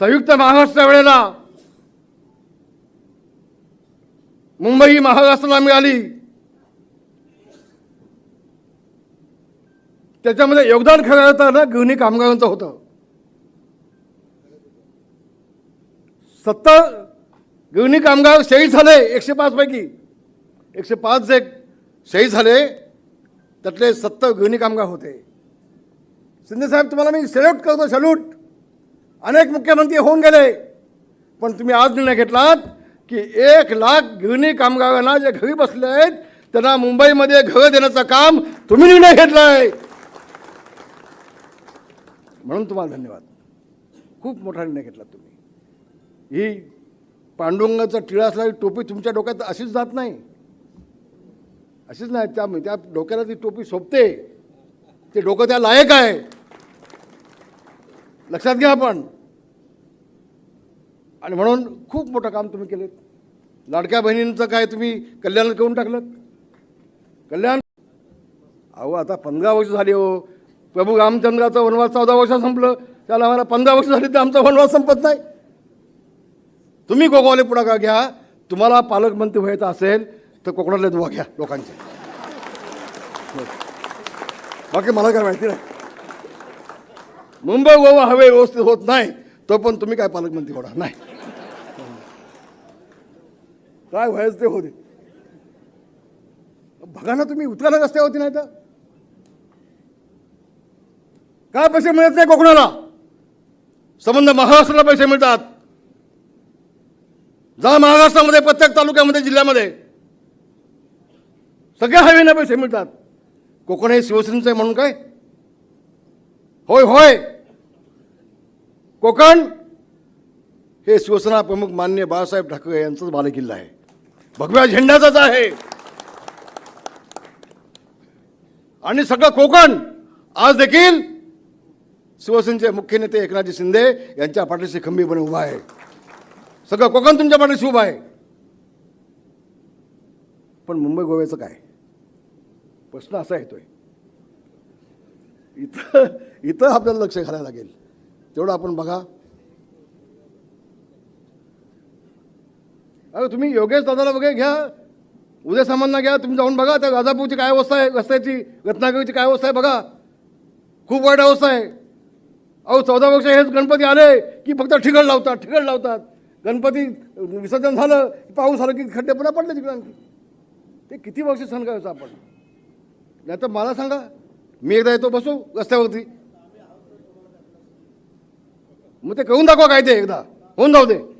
संयुक्त महाराष्ट्र वेळेला मुंबई महाराष्ट्राला मिळाली. त्याच्यामध्ये योगदान खरं तर ना गृहिणी कामगारांचं होतं. सत्तर गृहिणी कामगार शहीद झाले एकशे पाच पैकी. एकशे पाच जे शहीद झाले त्यातले सत्तर गृहिणी कामगार होते. शिंदेसाहेब तुम्हाला मी सॅल्यूट करतो सॅल्यूट अनेक मुख्यमंत्री होऊन गेले. पण तुम्ही आज निर्णय घेतलात की एक लाख गिरणी कामगारांना जे घरी बसले आहेत त्यांना मुंबईमध्ये घरं देण्याचं काम तुम्ही निर्णय घेतला आहे म्हणून तुम्हाला धन्यवाद. खूप मोठा निर्णय घेतला तुम्ही. ही पांडुरंगाचा टिळा असलेली टोपी तुमच्या डोक्यात अशीच जात नाही. अशीच नाही त्या त्या डोक्याला ती टोपी सोपते. ते डोकं त्या लायक आहे. लक्षात घ्या आपण आणि म्हणून खूप मोठं काम तुम्ही केलं लाडक्या बहिणींचं काय तुम्ही कल्याण करून टाकलं कल्याण? अहो आता पंधरा वर्ष झाली हो. प्रभू रामचंद्राचं वनवास चौदा वर्ष संपलं. त्याला आम्हाला पंधरा वर्ष झाली तर आमचा वनवास संपत नाही. तुम्ही गोगावले पुढाकार घ्या. तुम्हाला पालकमंत्री व्हायचं असेल तर कोकणातले दुवा घ्या लोकांचे. बाकी मला काय माहिती नाही. मुंबई गोवा हवे व्यवस्थित होत नाही तो पण तुम्ही काय पालकमंत्री होणार? नाही. काय व्हायचं ते होते बघा ना तुम्ही उतरायला रस्त्यावरती नाही तर काय पैसे मिळत नाही कोकणाला? संबंध महाराष्ट्राला पैसे मिळतात. जा महाराष्ट्रामध्ये प्रत्येक तालुक्यामध्ये जिल्ह्यामध्ये. सगळ्या हायवेना पैसे मिळतात. कोकण हे शिवसेनेचं आहे म्हणून काय? होय होय. कोकण हे शिवसेना प्रमुख मान्य बाळासाहेब ठाकरे यांचाच बालेकिल्ला आहे. भगव्या झेंड्याचाच आहे. आणि सगळं कोकण आज देखील शिवसेनेचे मुख्य नेते एकनाथजी शिंदे यांच्या पाठीशी खंबीरपणे उभा आहे. सगळं कोकण तुमच्या पाठीशी उभा आहे. पण मुंबई गोव्याचं काय? प्रश्न असा येतोय. इथं इथं आपल्याला लक्ष घालायला लागेल. तेवढं आपण बघा. अरे तुम्ही योगेश दादाला वगैरे घ्या. उद्या सामान्य घ्या. तुम्ही जाऊन बघा त्या राजापूरची काय अवस्था आहे रस्त्याची रत्नागिरीची काय अवस्था आहे बघा. खूप वाईट अवस्था आहे. अहो चौदा वर्ष हेच गणपती आले की फक्त ठिगळ लावतात ठिगळ लावतात. गणपती विसर्जन झालं की पाऊस आलं की खड्डे पुन्हा पडले तिकडे आणखी. ते किती वर्ष सहन करायचं आपण? नाही तर मला सांगा मी एकदा येतो बसू? रस्त्यावरती. मग ते करून दाखवा काय ते एकदा. होऊन जाऊ दे.